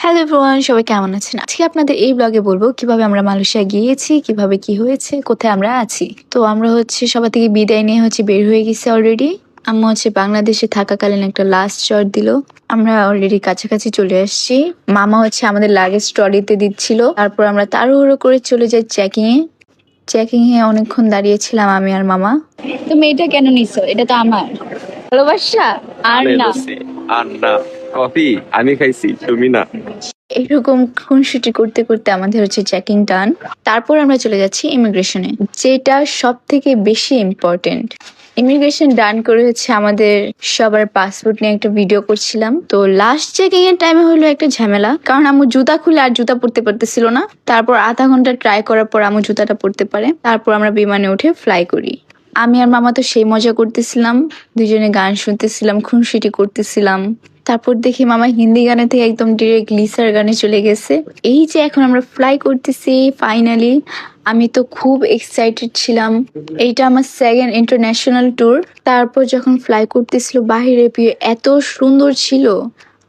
Hello everyone সবাই কেমন আছেন? আজকে আপনাদের এই ব্লগে বলব কীভাবে আমরা মালয়েশিয়া গিয়েছি কীভাবে কি হয়েছে কোথায় আমরা আছি। তো আমরা হচ্ছে সবার থেকে বিদায় নিয়ে হচ্ছে বের হয়ে গেছি অলরেডি আম্মা হচ্ছে বাংলাদেশে থাকাকালীন একটা লাস্ট শট দিল। আমরা অলরেডি কাছাকাছি চলে আসছি। মামা হচ্ছে আমাদের লাগেজ ট্রলিতে দিচ্ছিল। তারপর আমরা তাড়াহুড়ো করে চলে যাই চেকিং এ চেকিং এ অনেকক্ষণ দাঁড়িয়েছিলাম আমি আর মামা। তুমি এটা কেন নিছো? এটা তো আমার। ভালোবাসা? আর না। আর না। কফি, আমি খাইছি, তুমি না? এরকম খুনসুটি করতে করতে আমাদের হচ্ছে চেকিং টান তারপর আমরা চলে যাচ্ছি ইমিগ্রেশনে যেটা সব থেকে বেশি ইম্পর্টেন্ট ইমিগ্রেশন ডান করে হচ্ছে আমাদের সবার পাসপোর্ট নিয়ে একটা ভিডিও করছিলাম। তো লাস্ট চেকিং এর টাইমে হলো একটা ঝামেলা, কারণ আমু জুতা খুলে আর জুতা পরতে পারতেছিল না। তারপর আধা ঘণ্টা ট্রাই করার পর আমু জুতাটা পরতে পারে। তারপর আমরা বিমানে উঠে ফ্লাই করি। আমি আর মামা তো সেই মজা করতেছিলাম, দুজনে গান শুনতেছিলাম, খুনসুটি করতেছিলাম। তারপর দেখি মামা হিন্দি গানে থেকে একদম ডিরেক্ট লিসার গানে চলে গেছে। এই যে এখন আমরা ফ্লাই করতেছি ফাইনালি আমি তো খুব এক্সাইটেড ছিলাম। এইটা আমার সেকেন্ড ইন্টারন্যাশনাল ট্যুর তারপর যখন ফ্লাই করতেছিল বাহিরে ভিউ এত সুন্দর ছিল।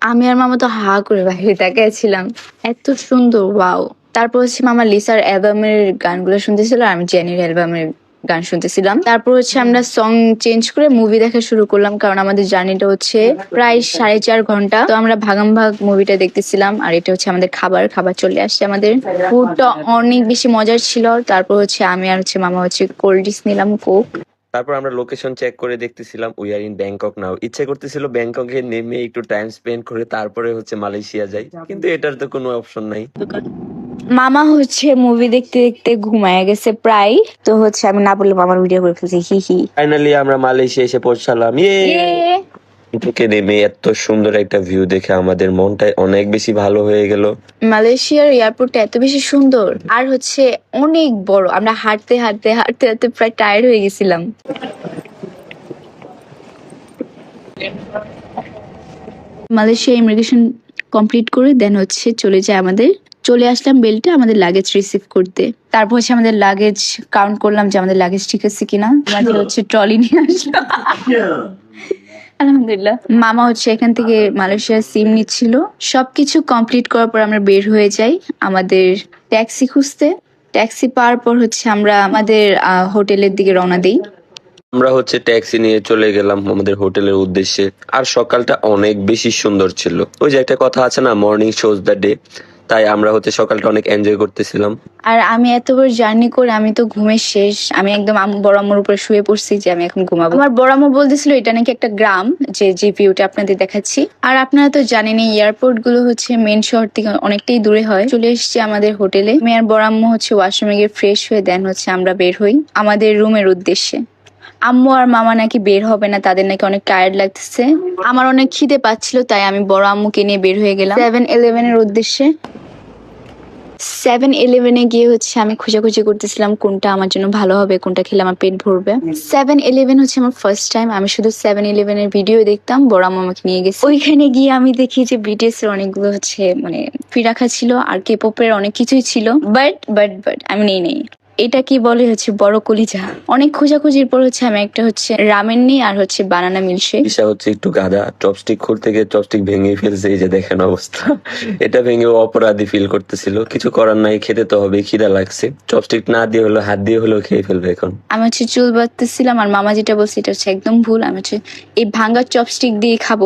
আমি আর মামা তো হা করে বাইরে তাকিয়েছিলাম এত সুন্দর ওয়াও তারপর হচ্ছে মামা লিসার অ্যালবামের গানগুলো শুনতেছিল, আর আমি জেনির অ্যালবামের গান শুনতেছিলাম। তারপর হচ্ছে আমরা সং চেঞ্জ করে মুভি দেখা শুরু করলাম, কারণ আমাদের জার্নিটা হচ্ছে প্রায় সাড়ে চার ঘণ্টা। তো আমরা ভাগাম ভাগ মুভিটা দেখতেছিলাম, আর এটা হচ্ছে আমাদের খাবার খাবার চলে আসছে আমাদের। ফুডটা অনেক বেশি মজার ছিল, তারপর হচ্ছে আমি আর হচ্ছে মামা হচ্ছে কোল্ড ড্রিঙ্কস নিলাম কোক তারপর আমরা লোকেশন চেক করে দেখতেছিলাম we are in Bangkok now ইচ্ছে করতেছিল ব্যাংককে নেমে একটু টাইম স্পেন্ড করে তারপরে হচ্ছে মালয়েশিয়া যাই, কিন্তু এটার তো কোনো অপশন নাই। মামা হচ্ছে মুভি দেখতে দেখতে ঘুমায় গেছে প্রায়। তো হচ্ছে আমি না বললে মামার ভিডিও করে ফেলছি হি হি। ফাইনালি আমরা মালয়েশিয়া এসে পৌঁছালাম ইয়ে! ইয়ে। থেকে নেমে এত সুন্দর একটা ভিউ দেখে আমাদের মনটাই অনেক বেশি ভালো হয়ে গেল। মালয়েশিয়ার এয়ারপোর্টটা এত বেশি সুন্দর আর হচ্ছে অনেক বড়। আমরা হাঁটতে হাঁটতে হাঁটতে হাঁটতে প্রায় টায়ার্ড হয়ে গেছিলাম। মালয়েশিয়া ইমিগ্রেশন কমপ্লিট করে দেন হচ্ছে চলে যায় আমাদের চলে আসলাম বেল্টে আমাদের লাগেজ রিসিভ করতে। তারপর হচ্ছে আমাদের লাগেজ কাউন্ট করলাম যে আমাদের লাগেজ ঠিক আছে কিনা। আমাদের হচ্ছে ট্রলি নিয়ে আসলাম। আলহামদুলিল্লাহ। মামা হচ্ছে এখান থেকে মালয়েশিয়ার সিম নিচ্ছিল। সবকিছু কমপ্লিট করার পর আমরা বের হয়ে যাই আমাদের ট্যাক্সি খুঁজতে। ট্যাক্সি পাওয়ার পর হচ্ছে আমরা আমাদের আহ, হোটেলের দিকে রওনা দিই। আমরা হচ্ছে ট্যাক্সি নিয়ে চলে গেলাম আমাদের হোটেলের উদ্দেশ্যে। আর সকালটা অনেক বেশি সুন্দর ছিল। ওই যে একটা কথা আছে না মর্নিং শোজ দ্য ডে তাই আমরা হচ্ছে সকালটা অনেক এনজয় করতেছিলাম। আর আমি এতবার জার্নি করে আমি তো ঘুমের শেষ, আমি একদম বড় আম্মুর উপরে শুয়ে পড়ছি যে আমি এখন ঘুমাবো। আমার বড় আম্মু বলতেছিল এটা নাকি একটা গ্রাম, যে যে ভিউটা আপনাদের দেখাচ্ছি। আর আপনারা তো জানেন এই এয়ারপোর্টগুলো হচ্ছে মেন শহর থেকে অনেকটাই দূরে হয়। চলে এসেছি আমাদের হোটেলে আমি আর বড় আম্মু হচ্ছে ওয়াশরুমে গিয়ে ফ্রেশ হয়ে দেন হচ্ছে আমরা বের হই আমাদের রুমের উদ্দেশ্যে। আম্মু আর মামা নাকি বের হবে না, তাদের নাকি অনেক টায়ার্ড লাগতেছে। আমার অনেক খিদে পাচ্ছিল, তাই আমি বড় আম্মুকে নিয়ে বের হয়ে গেলাম। সেভেন ইলেভেন এর উদ্দেশ্যে। সেভেন ইলেভেনে গিয়ে হচ্ছে আমি খোঁজাখুঁজি করতেছিলাম কোনটা আমার জন্য ভালো হবে কোনটা খেলে আমার পেট ভরবে। সেভেন ইলেভেন হচ্ছে আমার ফার্স্ট টাইম আমি শুধু সেভেন ইলেভেনের ভিডিও দেখতাম বড় মামাকে আমাকে নিয়ে গেছে। ওইখানে গিয়ে আমি দেখি যে বিটিএস এর অনেকগুলো হচ্ছে মানে ফিরাখা রাখা ছিল আর কে পপের অনেক কিছুই ছিল বাট বাট বাট আমি নেই নেই। এটা কি বলে হচ্ছে বড় কলিজা? অনেক খোঁজাখুঁজির পর হচ্ছে আমি একটা হচ্ছে রামেন নিই আর হচ্ছে বানানা মিলছে। ঈশা হচ্ছে একটু গাদা চপস্টিক খুলতে গিয়ে চপস্টিক ভেঙে ফেলছে এই যে দেখেন অবস্থা। এটা ভেঙে ও অপরাধী ফিল করতেছিল। কিছু করার নাই খেতে তো হবে খিদা লাগছে। চপস্টিক না দিয়ে হলো হাত দিয়ে হলেও খেয়ে ফেলবে এখন। আমি হচ্ছে চুল বাঁধতেছিলাম আর মামা যেটা বলছে এটা হচ্ছে একদম ভুল। আমি হচ্ছে এই ভাঙ্গা চপস্টিক দিয়ে খাব।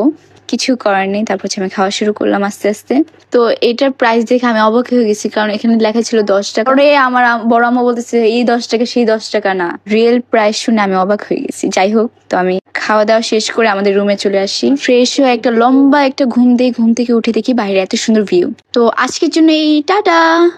কিছু করার নেই। তারপর হচ্ছে আমি খাওয়া শুরু করলাম আস্তে আস্তে। তো এটার প্রাইস দেখে আমি অবাক হয়ে গেছি, কারণ এখানে লেখা ছিল দশ টাকা। পরে আমার আম- বড় আমা বলতেছে, এই দশ টাকা, সেই দশ টাকা না। রিয়েল প্রাইস শুনে আমি অবাক হয়ে গেছি। যাই হোক, তো আমি খাওয়া দাওয়া শেষ করে আমাদের রুমে চলে আসি। ফ্রেশ হয়ে একটা লম্বা একটা ঘুম দিয়ে ঘুম থেকে উঠে দেখি বাইরে এত সুন্দর ভিউ তো আজকের জন্য এই, টাটা!